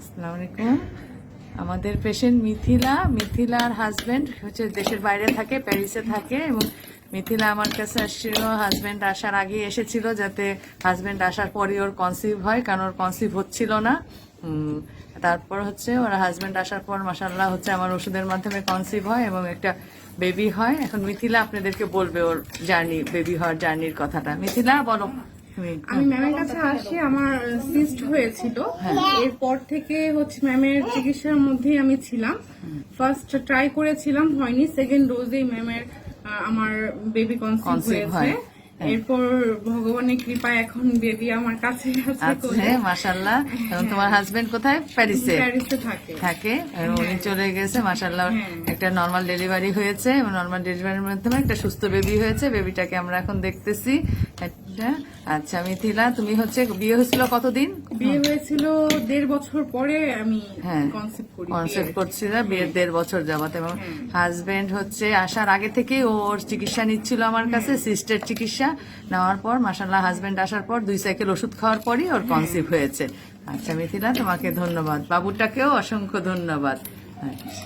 আসসালামু আলাইকুম। আমাদের পেশেন্ট মিথিলা মিথিলার হাজবেন্ড হচ্ছে দেশের বাইরে থাকে, প্যারিসে থাকে এবং মিথিলা আমার কাছে আসছিল হাজবেন্ড আসার আগে এসেছিল যাতে হাজবেন্ড আসার পরই ওর কনসিভ হয়, কারণ ওর কনসিভ হচ্ছিল না। তারপর হচ্ছে ওর হাজবেন্ড আসার পর মাসাল্লাহ হচ্ছে আমার ওষুধের মাধ্যমে কনসিভ হয় এবং একটা বেবি হয়। এখন মিথিলা আপনাদেরকে বলবে ওর জার্নি বেবি হওয়ার জার্নির কথাটা। মিথিলা, বলো। আমি ম্যামের কাছে আসি আমার সিস্ট হয়েছিল। এরপর থেকে হচ্ছে ম্যামের চিকিৎসার মধ্যেই আমি ছিলাম। ফার্স্ট ট্রাই করেছিলাম হয়নি। সেকেন্ড ডোজেই ম্যামের আমার বেবি কনসিভ হয়েছে। হয়। এরপর ভগবানের কৃপায় এখন বেবি আমার কাছে আছে মাসাল্লাহ এবং তোমার হাজবেন্ড কোথায়? প্যারিসে। প্যারিসে থাকে। থাকে। উনি চলে গেছে মাসাল্লাহ একটা নর্মাল ডেলিভারি হয়েছে। এবং নর্মাল ডেলিভারির মাধ্যমে একটা সুস্থ বেবি হয়েছে। বেবিটাকে আমরা এখন দেখতেছি। একটা আচ্ছা মিথিলা তুমি হচ্ছে বিয়ে হয়েছিল কতদিন? বিয়ে হয়েছিল দেড় বছর পরে আমি হ্যাঁ কনসেপ্ট করছিল বিয়ের। দেড় বছর যাবত এবং হাজবেন্ড হচ্ছে আসার আগে থেকে ওর চিকিৎসা নিচ্ছিল আমার কাছে সিস্টের চিকিৎসা নেওয়ার পর মাসাল্লাহ হাজবেন্ড আসার পর দুই সাইকেল ওষুধ খাওয়ার পরই ওর কনসিভ হয়েছে। আচ্ছা মিথিলা তোমাকে ধন্যবাদ। বাবুটাকেও অসংখ্য ধন্যবাদ। আচ্ছা